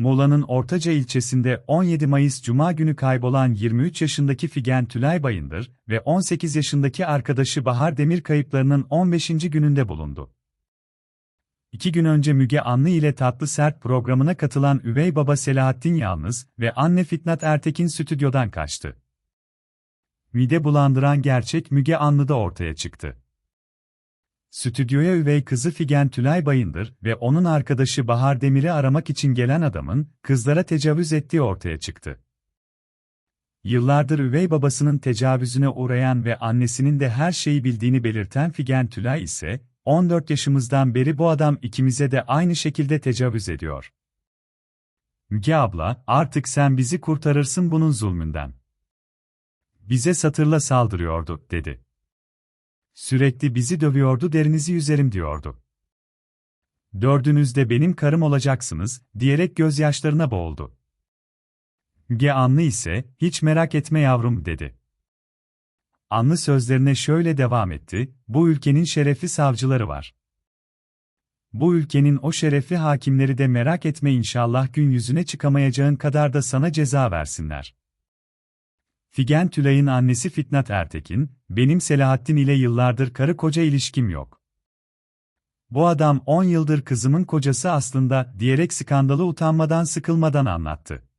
Muğla'nın Ortaca ilçesinde 17 Mayıs Cuma günü kaybolan 23 yaşındaki Figen Tülay Bayındır ve 18 yaşındaki arkadaşı Bahar Demir kayıplarının 15. gününde bulundu. İki gün önce Müge Anlı ile Tatlı Sert programına katılan üvey baba Selahattin Yalnız ve anne Fitnat Ertekin stüdyodan kaçtı. Mide bulandıran gerçek Müge Anlı'da ortaya çıktı. Stüdyoya üvey kızı Figen Tülay Bayındır ve onun arkadaşı Bahar Demir'i aramak için gelen adamın, kızlara tecavüz ettiği ortaya çıktı. Yıllardır üvey babasının tecavüzüne uğrayan ve annesinin de her şeyi bildiğini belirten Figen Tülay ise, 14 yaşımızdan beri bu adam ikimize de aynı şekilde tecavüz ediyor. Müge abla, artık sen bizi kurtarırsın bunun zulmünden. Bize satırla saldırıyordu, dedi. Sürekli bizi dövüyordu derinizi yüzerim diyordu. Dördünüz de benim karım olacaksınız, diyerek gözyaşlarına boğuldu. Müge Anlı ise, hiç merak etme yavrum, dedi. Anlı sözlerine şöyle devam etti, bu ülkenin şerefli savcıları var. Bu ülkenin o şerefli hakimleri de merak etme inşallah gün yüzüne çıkamayacağın kadar da sana ceza versinler. Figen Tülay'ın annesi Fitnat Ertekin, benim Selahattin ile yıllardır karı koca ilişkim yok. Bu adam 10 yıldır kızımın kocası aslında, diyerek skandalı utanmadan sıkılmadan anlattı.